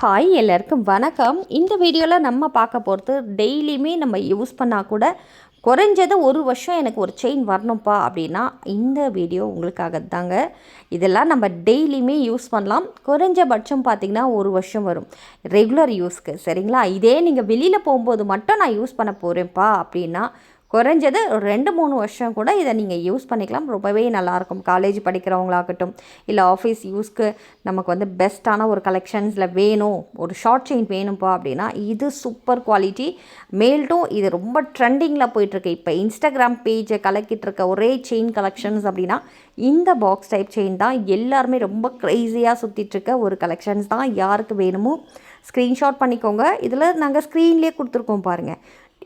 Hi எல்லாருக்கும் வணக்கம். இந்த வீடியோவில் நம்ம பார்க்க போகிறது டெய்லியுமே நம்ம யூஸ் பண்ணால் கூட குறைஞ்சது ஒரு வருஷம் எனக்கு ஒரு செயின் வரணும்ப்பா அப்படின்னா இந்த வீடியோ உங்களுக்காக தாங்க இதெல்லாம் நம்ம டெய்லியுமே யூஸ் பண்ணலாம். குறைஞ்சபட்சம் பார்த்திங்கன்னா ஒரு வருஷம் வரும். ரெகுலர் யூஸ்க்கு சரிங்களா? இதே நீங்கள் வெளியில் போகும்போது மட்டும் நான் யூஸ் பண்ண போகிறேன்ப்பா அப்படின்னா குறைஞ்சது ஒரு ரெண்டு மூணு வருஷம் கூட இதை நீங்கள் யூஸ் பண்ணிக்கலாம். ரொம்பவே நல்லாயிருக்கும். காலேஜ் படிக்கிறவங்களாகட்டும் இல்லை ஆஃபீஸ் யூஸ்க்கு நமக்கு வந்து பெஸ்ட்டான ஒரு கலெக்ஷன்ஸில் வேணும் ஒரு ஷார்ட் செயின் வேணும்ப்பா அப்படின்னா இது சூப்பர் குவாலிட்டி. மேல்ட்டும் இது ரொம்ப ட்ரெண்டிங்கில் போயிட்டுருக்கு. இப்போ இன்ஸ்டாகிராம் பேஜை கலக்கிட்டு இருக்க ஒரே செயின் கலெக்ஷன்ஸ் அப்படின்னா இந்த பாக்ஸ் டைப் செயின் தான் எல்லாருமே ரொம்ப க்ரைஸியாக சுற்றிட்டுருக்க ஒரு கலெக்ஷன்ஸ் தான் யாருக்கு வேணுமோ ஸ்க்ரீன்ஷாட் பண்ணிக்கோங்க. இதில் நாங்கள் ஸ்க்ரீன்லேயே கொடுத்துருக்கோம் பாருங்கள்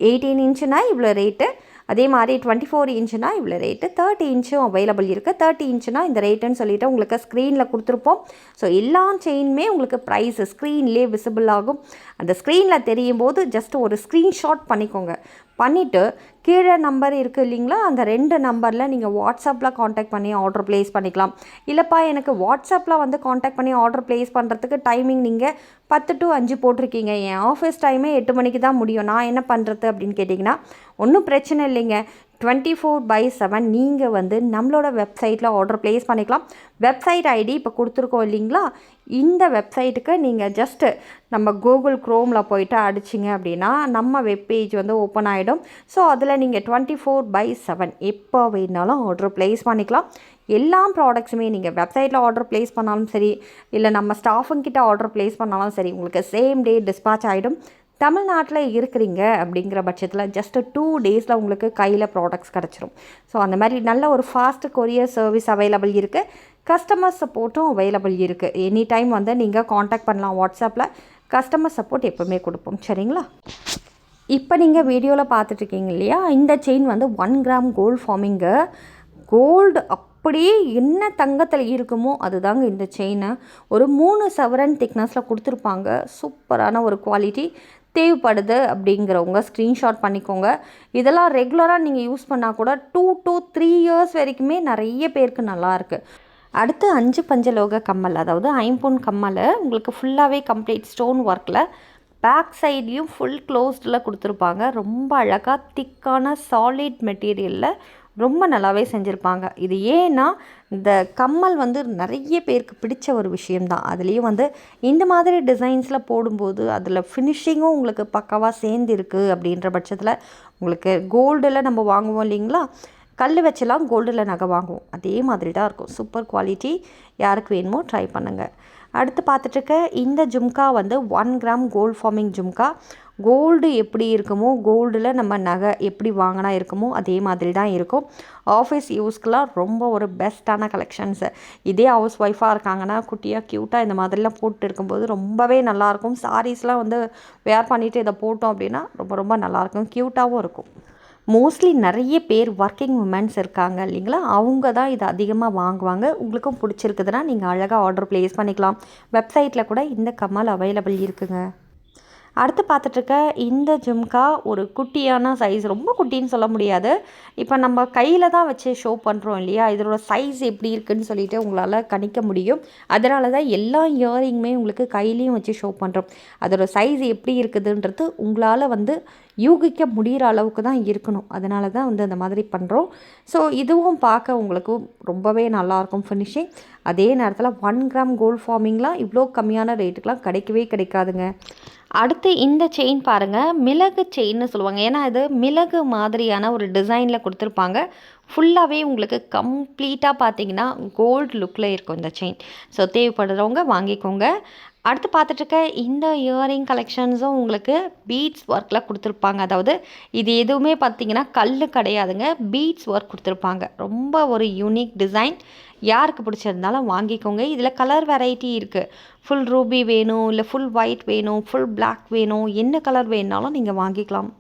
எயிட்டீன் இன்ச்சுனா இவ்வளோ ரேட்டு அதே மாதிரி டுவெண்ட்டி ஃபோர் இன்ச்சுனா இவ்வளோ ரேட்டு தேர்ட்டி இன்ச்சும் அவைலபிள் இருக்குது தேர்ட்டி இன்ச்சுனா இந்த ரேட்டுன்னு சொல்லிவிட்டு உங்களுக்கு ஸ்க்ரீனில் கொடுத்துருப்போம். ஸோ எல்லா செயினுமே உங்களுக்கு ப்ரைஸ் ஸ்க்ரீன்லேயே விசிபிள் ஆகும். அந்த ஸ்க்ரீனில் தெரியும் போது ஜஸ்ட் ஒரு ஸ்க்ரீன்ஷாட் பண்ணிக்கோங்க. பண்ணிவிட்டு கீழே நம்பர் இருக்குது இல்லைங்களா? அந்த ரெண்டு நம்பரில் நீங்கள் வாட்ஸ்அப்பில் காண்டாக்ட் பண்ணி ஆர்டர் ப்ளேஸ் பண்ணிக்கலாம். இல்லைப்பா எனக்கு வாட்ஸ்அப்பில் வந்து காண்டாக்ட் பண்ணி ஆர்டர் ப்ளேஸ் பண்ணுறதுக்கு டைமிங் நீங்கள் பத்து டு அஞ்சு போட்டிருக்கீங்க. என் ஆஃபீஸ் டைமே எட்டு மணிக்கு தான் முடியும். நான் என்ன பண்ணுறது அப்படின்னு கேட்டிங்கன்னா ஒன்றும் பிரச்சனை இல்லைங்க. டுவெண்ட்டி ஃபோர் பை செவன் நீங்கள் வந்து நம்மளோட வெப்சைட்டில் ஆர்டர் ப்ளேஸ் பண்ணிக்கலாம். வெப்சைட் ஐடி இப்போ கொடுத்துருக்கோம் இல்லைங்களா? இந்த வெப்சைட்டுக்கு நீங்கள் ஜஸ்ட்டு நம்ம கூகுள் க்ரோமில் போயிட்டு அடிச்சிங்க அப்படின்னா நம்ம வெப்பேஜ் வந்து ஓப்பன் ஆகிடும் ஸோ அதில் நீங்கள் டுவெண்ட்டி ஃபோர் பை செவன் எப்போ வேணாலும் ஆர்டர் ப்ளேஸ் பண்ணிக்கலாம். எல்லா ப்ராடக்ட்ஸுமே நீங்கள் வெப்சைட்டில் ஆர்டர் ப்ளேஸ் பண்ணாலும் சரி இல்லை நம்ம ஸ்டாஃபுங்கிட்ட ஆர்டர் ப்ளேஸ் பண்ணாலும் சரி உங்களுக்கு சேம் டே டிஸ்பேச் ஆகிடும் தமிழ்நாட்டில் இருக்கிறீங்க அப்படிங்கிற பட்சத்தில் ஜஸ்ட்டு டூ டேஸில் உங்களுக்கு கையில் ப்ராடக்ட்ஸ் கிடச்சிரும். ஸோ அந்த மாதிரி நல்ல ஒரு ஃபாஸ்ட் கொரியர் சர்வீஸ் அவைலபிள் இருக்குது கஸ்டமர் சப்போர்ட்டும் அவைலபிள் இருக்குது எனி டைம் வந்து நீங்கள் காண்டாக்ட் பண்ணலாம் வாட்ஸ்அப்பில் கஸ்டமர் சப்போர்ட் எப்போவுமே கொடுப்போம். சரிங்களா? இப்போ நீங்கள் வீடியோவில் பார்த்துட்ருக்கீங்க இல்லையா? இந்த செயின் வந்து one gram gold forming gold அப்படியே என்ன தங்கத்தில் இருக்குமோ அதுதாங்க இந்த செயினை ஒரு மூணு சவரன் திக்னஸில் கொடுத்துருப்பாங்க. சூப்பரான ஒரு குவாலிட்டி தேவைப்படுது அப்படிங்கிறவங்க ஸ்க்ரீன்ஷாட் பண்ணிக்கோங்க. இதெல்லாம் ரெகுலராக நீங்கள் யூஸ் பண்ணால் கூட டூ டூ த்ரீ இயர்ஸ் வரைக்குமே நிறைய பேருக்கு நல்லாயிருக்கு அடுத்து அஞ்சு பஞ்சலோக கம்மல் அதாவது ஐம்பொன் கம்மல் உங்களுக்கு ஃபுல்லாகவே கம்ப்ளீட் ஸ்டோன் ஒர்க்கில் பேக் சைட்லேயும் ஃபுல் க்ளோஸ்டில் கொடுத்துருப்பாங்க. ரொம்ப அழகாக திக்கான சாலிட் மெட்டீரியலில் ரொம்ப நல்லாவே செஞ்சுருப்பாங்க. இது ஏன்னா இந்த கம்மல் வந்து நிறைய பேருக்கு பிடிச்ச ஒரு விஷயம்தான். அதுலேயும் வந்து இந்த மாதிரி டிசைன்ஸில் போடும்போது அதில் ஃபினிஷிங்கும் உங்களுக்கு பக்காவாக சேர்ந்துருக்கு அப்படின்ற பட்சத்தில் உங்களுக்கு கோல்டில் நம்ம வாங்குவோம் இல்லைங்களா? கல் வச்செல்லாம் கோல்டில் நகை வாங்குவோம். அதே மாதிரி தான் இருக்கும். சூப்பர் குவாலிட்டி யாருக்கு வேணுமோ ட்ரை பண்ணுங்கள் அடுத்து பார்த்துட்ருக்க இந்த ஜும்கா வந்து one gram gold forming jhumka. Gold எப்படி இருக்குமோ கோல்டில் நம்ம நகை எப்படி வாங்கினா இருக்குமோ அதே மாதிரி தான் இருக்கும். ஆஃபீஸ் யூஸ்க்கெலாம் ரொம்ப ஒரு பெஸ்ட்டான கலெக்ஷன்ஸு இதே ஹவுஸ் ஒய்ஃபாக இருக்காங்கன்னா குட்டியாக க்யூட்டாக இந்த மாதிரிலாம் போட்டு இருக்கும்போது ரொம்பவே நல்லாயிருக்கும் சாரீஸ்லாம் வந்து வேர் பண்ணிவிட்டு இதை போட்டோம் அப்படின்னா ரொம்ப ரொம்ப நல்லாயிருக்கும் க்யூட்டாகவும் இருக்கும். மோஸ்ட்லி நிறைய பேர் ஒர்க்கிங் உமன்ஸ் இருக்காங்க இல்லைங்களா? அவங்க தான் இதை அதிகமாக வாங்குவாங்க. உங்களுக்கும் பிடிச்சிருக்குதுன்னா நீங்கள் அழகாக ஆர்டர் ப்ளேஸ் பண்ணிக்கலாம். வெப்சைட்டில் கூட இந்த கம்மல் அவைலபிள் இருக்குங்க. அடுத்து பார்த்துட்ருக்க இந்த ஜும்கா ஒரு குட்டியான சைஸ் ரொம்ப குட்டின்னு சொல்ல முடியாது. இப்போ நம்ம கையில் தான் வச்சு ஷோ பண்ணுறோம் இல்லையா? இதோட சைஸ் எப்படி இருக்குதுன்னு சொல்லிட்டு உங்களால் கணிக்க முடியும். அதனால தான் எல்லா இயரிங்குமே உங்களுக்கு கையிலையும் வச்சு ஷோ பண்ணுறோம் அதோட சைஸ் எப்படி இருக்குதுன்றது உங்களால் வந்து யூகிக்க முடிகிற அளவுக்கு தான் இருக்கணும். அதனால தான் வந்து அந்த மாதிரி பண்ணுறோம் ஸோ இதுவும் பார்க்க உங்களுக்கு ரொம்பவே நல்லாயிருக்கும் ஃபினிஷிங் அதே நேரத்தில் ஒன் கிராம் கோல்ட் ஃபார்மிங்லாம் இவ்வளோ கம்மியான ரேட்டுக்கெலாம் கிடைக்கவே கிடைக்காதுங்க. அடுத்து இந்த செயின் பாருங்கள் மிளகு செயின்னு சொல்லுவாங்க. ஏன்னா இது மிளகு மாதிரியான ஒரு டிசைனில் கொடுத்துருப்பாங்க. ஃபுல்லாகவே உங்களுக்கு கம்ப்ளீட்டாக பார்த்தீங்கன்னா கோல்டு லுக்கில் இருக்கும் இந்த செயின் ஸோ தேவைப்படுறவங்க வாங்கிக்கோங்க. அடுத்து பார்த்துட்ருக்க இந்த இயரிங் கலெக்ஷன்ஸும் உங்களுக்கு பீட்ஸ் ஒர்க்கில் கொடுத்துருப்பாங்க. அதாவது இது எதுவுமே பார்த்தீங்கன்னா கல் கிடையாதுங்க. பீட்ஸ் ஒர்க் கொடுத்துருப்பாங்க. ரொம்ப ஒரு யூனிக் டிசைன் யாருக்கு பிடிச்சிருந்தாலும் வாங்கிக்கோங்க. இதில் கலர் வெரைட்டி இருக்குது ஃபுல் ரூபி வேணும் இல்லை ஃபுல் ஒயிட் வேணும் ஃபுல் பிளாக் வேணும் என்ன கலர் வேணுனாலும் நீங்கள் வாங்கிக்கலாம்.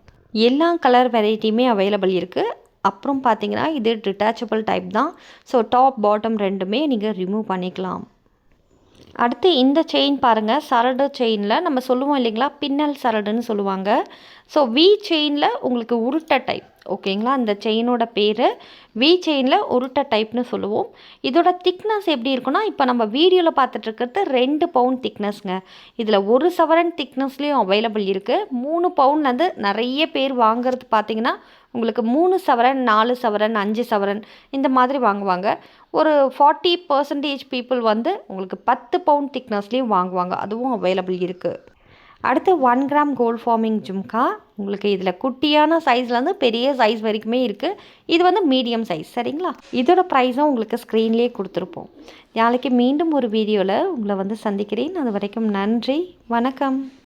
எல்லா கலர் வெரைட்டியுமே அவைலபிள் இருக்குது அப்புறம் பார்த்தீங்கன்னா இது டிட்டாச்சபிள் டைப் தான். ஸோ டாப் பாட்டம் ரெண்டுமே நீங்கள் ரிமூவ் பண்ணிக்கலாம். அடுத்து இந்த செயின் பாருங்கள் சரடு செயினில் நம்ம சொல்லுவோம் இல்லைங்களா? பின்னல் சரடுன்னு சொல்லுவாங்க. ஸோ வி செயினில் உங்களுக்கு உருட்டை டைப் ஓகேங்களா அந்த செயினோட பேர் வி செயினில் உருட்டை டைப்னு சொல்லுவோம். இதோட திக்னஸ் எப்படி இருக்குன்னா இப்போ நம்ம வீடியோவில் பார்த்துட்ருக்கிறது ரெண்டு பவுன் திக்னஸ்ங்க இதில் ஒரு சவரன் திக்னஸ்லேயும் அவைலபிள் இருக்குது மூணு பவுன்லேருந்து நிறைய பேர் வாங்குறது பார்த்தீங்கன்னா உங்களுக்கு மூணு சவரன் நாலு சவரன் அஞ்சு சவரன் இந்த மாதிரி வாங்குவாங்க. ஒரு ஃபார்ட்டி பர்சன்டேஜ் பீப்புள் வந்து உங்களுக்கு பத்து பவுன் திக்னஸ்லேயும் வாங்குவாங்க. அதுவும் அவைலபிள் இருக்குது அடுத்து one gram gold forming jhumka. உங்களுக்கு இதில் குட்டியான சைஸ்லேருந்து பெரிய சைஸ் வரைக்குமே இருக்குது இது வந்து மீடியம் சைஸ் சரிங்களா? இதோட ப்ரைஸும் உங்களுக்கு ஸ்க்ரீன்லேயே கொடுத்துருப்போம். நாளைக்கு மீண்டும் ஒரு வீடியோவில் உங்களை வந்து சந்திக்கிறேன். அது வரைக்கும் நன்றி வணக்கம்.